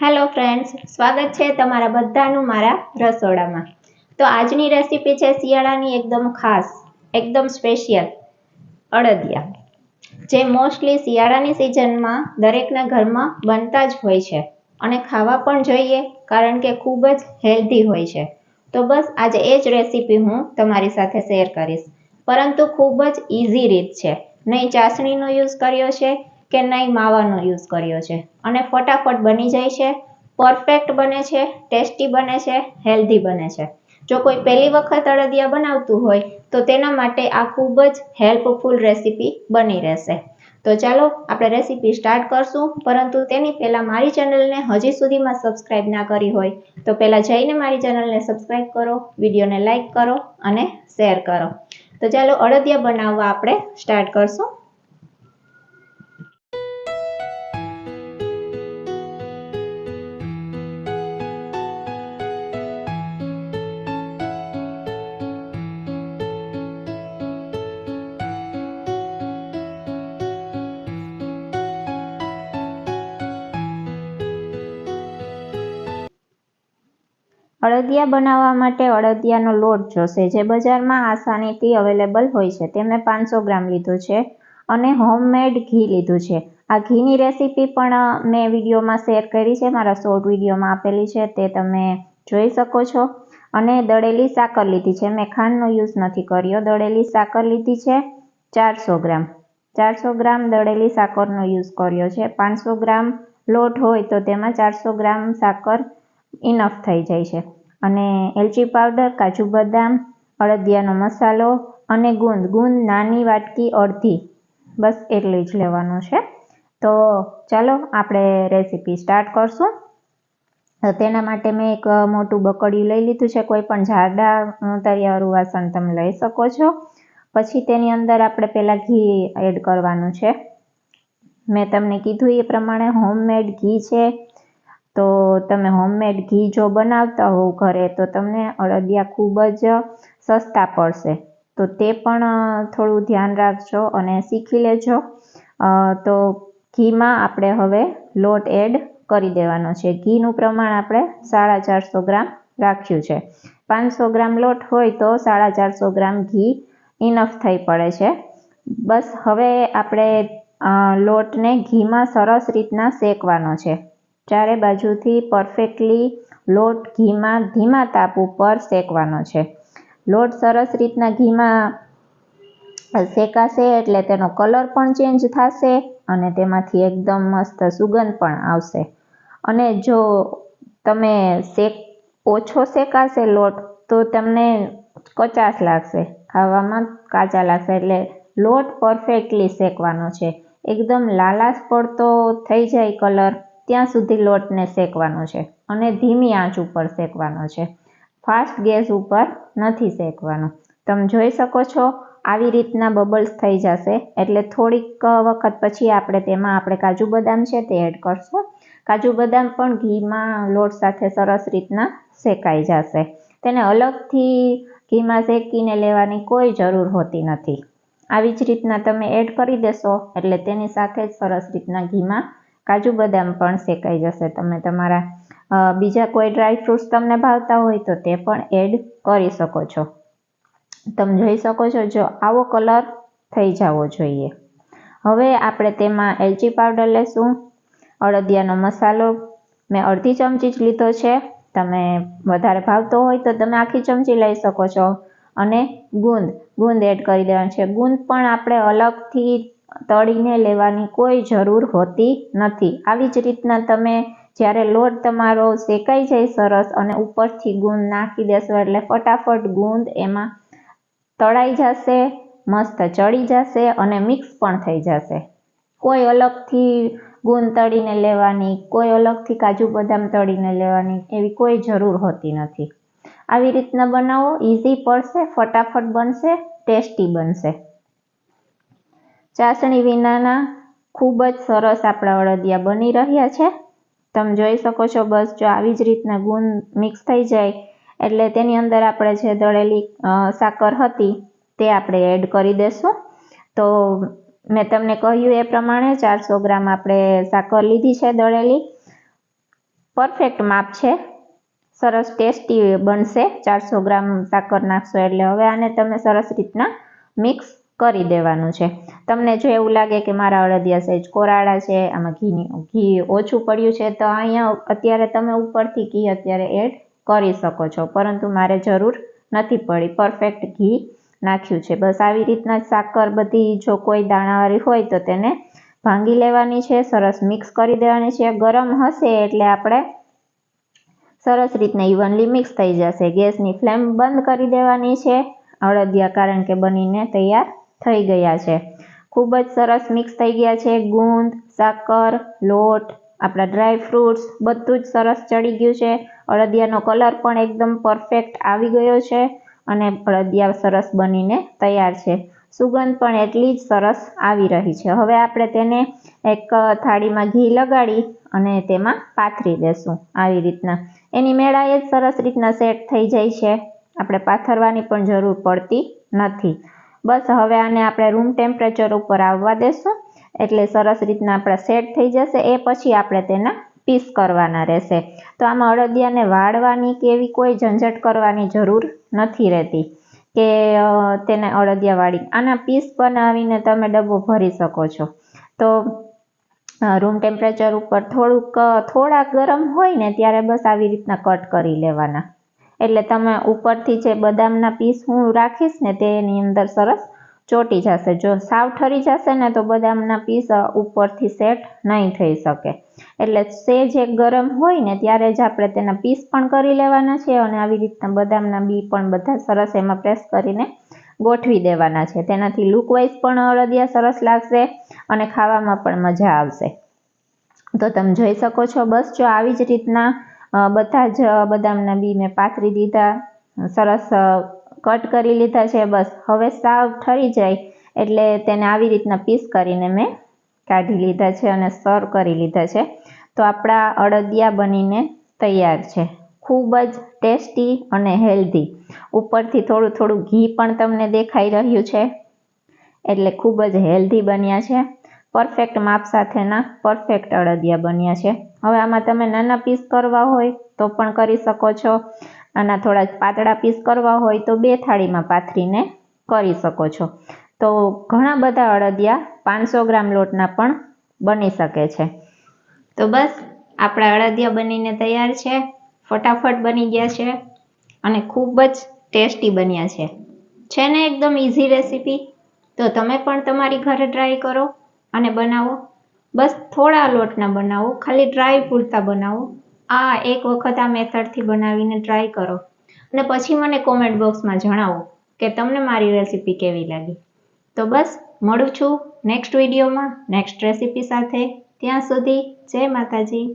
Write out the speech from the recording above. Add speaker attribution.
Speaker 1: Hello friends સ્વાગત છે તમારા બધાનું મારા રસોડામાં. તો આજની રેસીપી છે શિયાળાની એકદમ ખાસ, એકદમ સ્પેશિયલ અડદિયા. જે મોસ્ટલી શિયાળાની સિઝનમાં દરેકના ઘરમાં બનતા જ હોય છે. અને ખાવા પણ જોઈએ, કારણ કે ખૂબ જ હેલ્ધી હોય છે. તો બસ આજે એ જ રેસીપી હું તમારી સાથે શેર કરીશ. પરંતુ ખૂબ જ ઇઝી રીત છે. નહીં ચાસણીનો યુઝ કર્યો છે કે નહીં માવાનો યુઝ કર્યો છે. અને ફટાફટ બની જાય છે. પરફેક્ટ બને છે, ટેસ્ટી બને છે, હેલ્ધી બને છે. જો કોઈ પહેલી વખત અડદિયા બનાવતું હોય, તો તેના માટે આ ખૂબ જ હેલ્પફુલ રેસીપી બની રહેશે. તો ચાલો આપણે રેસીપી સ્ટાર્ટ કરશું. પરંતુ તેની પહેલાં મારી ચેનલને હજી સુધીમાં સબસ્ક્રાઇબ ના કરી હોય, તો પહેલાં જઈને મારી ચેનલને સબસ્ક્રાઈબ કરો, વિડીયોને લાઇક કરો અને શેર કરો. તો ચાલો અડદિયા બનાવવા આપણે સ્ટાર્ટ કરશું. અડદિયા બનાવવા માટે અડદિયાનો લોટ જોશે, જે બજારમાં આસાનીથી અવેલેબલ હોય છે. તે મેં પાંચસો ગ્રામ લીધું છે અને હોમમેડ ઘી લીધું છે. આ ઘીની રેસીપી પણ મેં વિડીયોમાં શેર કરી છે, મારા શોર્ટ વિડીયોમાં આપેલી છે, તે તમે જોઈ શકો છો. અને દળેલી સાકર લીધી છે. મેં ખાંડનો યુઝ નથી કર્યો. દળેલી સાકર લીધી છે ચારસો ગ્રામ. ચારસો ગ્રામ દળેલી સાકરનો યુઝ કર્યો છે. પાંચસો ગ્રામ લોટ હોય તો તેમાં ચારસો ગ્રામ સાકર ઇનફ થઈ જાય છે. અને એલચી પાવડર, કાજુ બદામ, અળદિયાનો મસાલો અને ગુંદ. ગુંદ નાની, વાટકી, અડધી. બસ એટલી જ લેવાનું છે. તો ચાલો આપણે રેસીપી સ્ટાર્ટ કરશું. તેના માટે મેં એક મોટું બકડિયું લઈ લીધું છે. કોઈ પણ જાડા તરિયાવાળું વાસણ તમે લઈ શકો છો. પછી તેની અંદર આપણે પહેલાં ઘી એડ કરવાનું છે. મેં તમને કીધું એ પ્રમાણે હોમમેડ ઘી છે. તો તમે હોમમેડ ઘી જો બનાવતા હોવ ઘરે, તો તમને અડદિયા ખૂબ જ સસ્તા પડશે. તો તે પણ થોડું ધ્યાન રાખજો અને શીખી લેજો. તો ઘીમાં આપણે હવે લોટ એડ કરી દેવાનો છે. ઘીનું પ્રમાણ આપણે સાડા ચારસો ગ્રામ રાખ્યું છે. પાંચસો ગ્રામ લોટ હોય તો સાડા ચારસો ગ્રામ ઘી ઇનફ થઈ પડે છે. બસ હવે આપણે લોટને ઘીમાં સરસ રીતના શેકવાનો છે. ચારે બાજુથી પરફેક્ટલી લોટ ઘીમાં ધીમા તાપ ઉપર શેકવાનો છે. લોટ સરસ રીતના ઘીમાં શેકાશે એટલે તેનો કલર પણ ચેન્જ થશે અને તેમાંથી એકદમ મસ્ત સુગંધ પણ આવશે. અને જો તમે શેક ઓછો શેકાશે લોટ, તો તમને કચાશ લાગશે, ખાવામાં કાચા લાગશે એટલે લોટ પરફેક્ટલી શેકવાનો છે. એકદમ લાલાશ પડતો થઈ જાય કલર ત્યાં સુધી લોટને શેકવાનો છે અને ધીમી આંચ ઉપર શેકવાનો છે. ફાસ્ટ ગેસ ઉપર નથી શેકવાનો. તમે જોઈ શકો છો, આવી રીતના બબલ્સ થઈ જશે. એટલે થોડીક વખત પછી આપણે તેમાં આપણે કાજુ બદામ છે તે એડ કરશું. કાજુ બદામ પણ ઘીમાં લોટ સાથે સરસ રીતના શેકાઈ જશે. તેને અલગથી ઘીમાં શેકીને લેવાની કોઈ જરૂર હોતી નથી. આવી જ રીતના તમે એડ કરી દેશો એટલે તેની સાથે જ સરસ રીતના ઘીમાં કાજુ બદામ પણ શેકાઈ જશે. તમે તમારા બીજા કોઈ ડ્રાય ફ્રૂટ્સ તમને ભાવતા હોય તો તે પણ એડ કરી શકો છો. તમે જોઈ શકો છો, જો આવો કલર થઈ જવો જોઈએ. હવે આપણે તેમાં એલચી પાવડર લેશું, અડદિયાનો મસાલો. મેં અડધી ચમચી જ લીધો છે. તમે વધારે ભાવતો હોય તો તમે આખી ચમચી લઈ શકો છો. અને ગુંદ ગુંદ એડ કરી દેવાનું છે. ગુંદ પણ આપણે અલગથી તળીને લેવાની કોઈ જરૂર હોતી નથી. આવી જ રીતના તમે જ્યારે લોટ તમારો શેકાઈ જાય સરસ અને ઉપરથી ગુંદ નાખી દેશો એટલે ફટાફટ ગુંદ એમાં તળાઈ જશે, મસ્ત ચડી જશે અને મિક્સ પણ થઈ જશે. કોઈ અલગથી ગુંદ તળીને લેવાની, કોઈ અલગથી કાજુ બદામ તળીને લેવાની એવી કોઈ જરૂર હોતી નથી. આવી રીતના બનાવો ઇઝી પડશે, ફટાફટ બનશે, ટેસ્ટી બનશે. ચાસણી વિનાના ખૂબ જ સરસ આપણા અડદિયા બની રહ્યા છે. તમે જોઈ શકો છો, બસ જો આવી જ રીતના ગુણ મિક્સ થઈ જાય, એટલે તેની અંદર આપણે જે દળેલી સાકર હતી તે આપણે એડ કરી દેશું. તો મેં તમને કહ્યું એ પ્રમાણે ચારસો ગ્રામ આપણે સાકર લીધી છે દળેલી. પરફેક્ટ માપ છે. સરસ ટેસ્ટી બનશે. ચારસો ગ્રામ સાકર નાખશો એટલે હવે આને તમે સરસ રીતના મિક્સ કરી દેવાનું છે. તમને જો એવું લાગે કે મારા અડદિયા સહેજ કોરાળા છે, આમાં ઘીની, ઘી ઓછું પડ્યું છે, તો અહીંયા અત્યારે તમે ઉપરથી ઘી અત્યારે એડ કરી શકો છો. પરંતુ મારે જરૂર નથી પડી. પરફેક્ટ ઘી નાખ્યું છે. બસ આવી રીતના સાકર બધી જો કોઈ દાણાવાળી હોય તો તેને ભાંગી લેવાની છે. સરસ મિક્સ કરી દેવાની છે. ગરમ હશે એટલે આપણે સરસ રીતના ઇવનલી મિક્સ થઈ જશે. ગેસની ફ્લેમ બંધ કરી દેવાની છે. અડદિયા કારણ કે બનીને તૈયાર થઈ ગયા છે. ખૂબ જ સરસ મિક્સ થઈ ગયા છે. ગુંદ, સાકર, લોટ, આપણા ડ્રાય ફ્રૂટ્સ બધું જ સરસ ચડી ગયું છે. અડદિયાનો કલર પણ એકદમ પરફેક્ટ આવી ગયો છે અને અડદિયા સરસ બનીને તૈયાર છે. સુગંધ પણ એટલી જ સરસ આવી રહી છે. હવે આપણે તેને એક થાળીમાં ઘી લગાડી અને તેમાં પાથરી દેશું આવી રીતના. એની મેળાએ જ સરસ રીતના સેટ થઈ જાય છે. આપણે પાથરવાની પણ જરૂર પડતી નથી. બસ હવે આને આપણે રૂમ ટેમ્પરેચર ઉપર આવવા દેશું. એટલે સરસ રીતના આપણા સેટ થઈ જશે. એ પછી આપણે તેના પીસ કરવાના રહેશે. તો આમાં અડદિયાને વાળવાની કે એવી કોઈ ઝંઝટ કરવાની જરૂર નથી રહેતી કે તેને અડદિયા વાળી. આના પીસ બનાવીને તમે ડબ્બો ભરી શકો છો. તો રૂમ ટેમ્પરેચર ઉપર થોડુંક થોડા ગરમ હોય ને ત્યારે બસ આવી રીતના કટ કરી લેવાના. એટલે તમે ઉપરથી જે બદામના પીસ હું રાખીશ ને તેની અંદર સરસ ચોટી જશે. જો સાવ ઠરી જશે ને તો બદામના પીસ ઉપરથી સેટ નહીં થઈ શકે. એટલે સેજ એક ગરમ હોય ને ત્યારે જ આપણે તેના પીસ પણ કરી લેવાના છે અને આવી રીતના બદામના બી પણ બધા સરસ એમાં પ્રેસ કરીને ગોઠવી દેવાના છે. તેનાથી લુકવાઇઝ પણ અળદિયા સરસ લાગશે અને ખાવામાં પણ મજા આવશે. તો તમે જોઈ શકો છો બસ જો આવી જ રીતના બધા જ બદામના બી મેં પાથરી દીધા. સરસ કટ કરી લીધા છે. બસ, હવે સાવ ઠરી જાય એટલે તેને આવી રીતના પીસ કરીને મેં કાઢી લીધા છે અને સર્વ કરી લીધા છે. તો આપણા અડદિયા બનીને તૈયાર છે. ખૂબ જ ટેસ્ટી અને હેલ્ધી. ઉપરથી થોડું થોડું ઘી પણ તમને દેખાઈ રહ્યું છે. એટલે ખૂબ જ હેલ્ધી બન્યા છે. પરફેક્ટ માપ સાથેના પરફેક્ટ અડદિયા બન્યા છે. હવે આમાં તમે નાના પીસ કરવા હોય તો પણ કરી શકો છો. આના થોડા પાતળા પીસ કરવા હોય તો બે થાળીમાં પાથરીને કરી શકો છો. તો ઘણા બધા અડદિયા પાંચસો ગ્રામ લોટના પણ બની શકે છે. તો બસ, આપણા અડદિયા બનીને તૈયાર છે. ફટાફટ બની ગયા છે અને ખૂબ જ ટેસ્ટી બન્યા છે. છે ને એકદમ ઇઝી રેસીપી તો તમે પણ તમારી ઘરે ટ્રાય કરો. અને બનાવો. બસ થોડા લોટના બનાવો, ખાલી ડ્રાય પૂરતા બનાવો. આ એક વખત આ મેથડથી બનાવીને ટ્રાય કરો. અને પછી મને કોમેન્ટ બોક્સમાં જણાવો કે તમને મારી રેસીપી કેવી લાગી. તો બસ, મળું છું નેક્સ્ટ વિડીયોમાં નેક્સ્ટ રેસીપી સાથે. ત્યાં સુધી જય માતાજી.